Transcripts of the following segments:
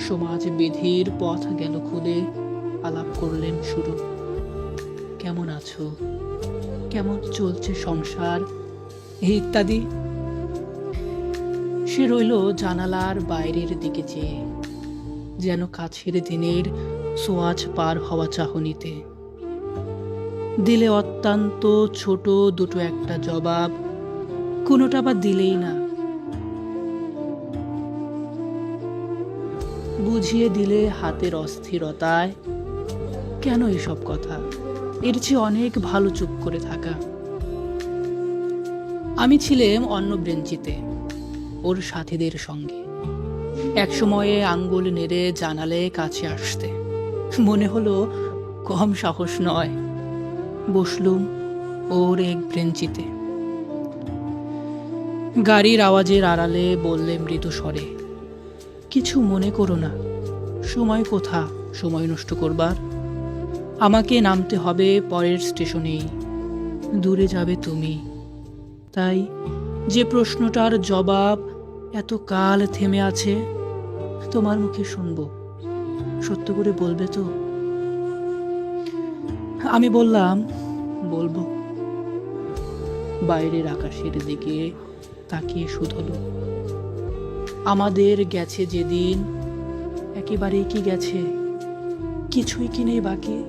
সমাজ বিধির পথ গেল খুলে। আলাপ করলেন শুরু। কেমন আছো? কেমন চলছে সংসার? ইত্যাদি। সে রইল জানালার বাইরের দিকে চেয়ে। যেন কাছের দিনের সোয়াজ পার হওয়া চাহনিতে। দিলে অত্যন্ত ছোট দুটো একটা জবাব। কোনোটা বা দিলেই না। বুঝিয়ে দিলে হাতের অস্থিরতায়। কেন এসব কথা? এর চেয়ে অনেক ভালো চুপ করে থাকা। আমি ছিলাম অন্য ব্রেঞ্চিতে ওর সাথীদের সঙ্গে। এক সময়ে আঙ্গুল নেড়ে জানালে কাছে আসতে। মনে হলো, কম সাহস নয়। বসলুম ওর এক ব্রেঞ্চিতে। গাড়ির আওয়াজের আড়ালে বললে মৃদু স্বরে কিছু মনে করো না। সময় কোথা? সময় নষ্ট করবার। আমাকে নামতে হবে পরের স্টেশনেই। দূরে যাবে তুমি। তাই যে প্রশ্নটার জবাব এত কাল থেমে আছে, তোমার মুখে শুনব। সত্য করে বলবে তো? আমি বললাম, বলব। বাইরের আকাশের দিকে তাকিয়ে শুধলো। আমাদের গেছে যেদিন। একেবারেই কি গেছে? কিছুই কি নেই বাকি?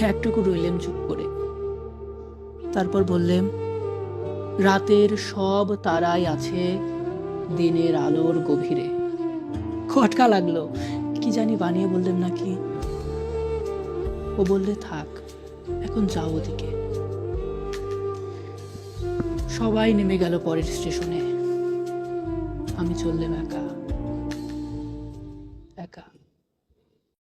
একটুকু রইলেম চুপ করে। তারপর বললেম, রাতের সব তারাই আছে দিনের আলোর গভীরে। খটকা লাগল, কি জানি বানিয়ে বললেন নাকি। ও বললে, থাক, এখন যাও ওদিকে। সবাই নেমে গেল পরের স্টেশনে। আমি চললাম একা।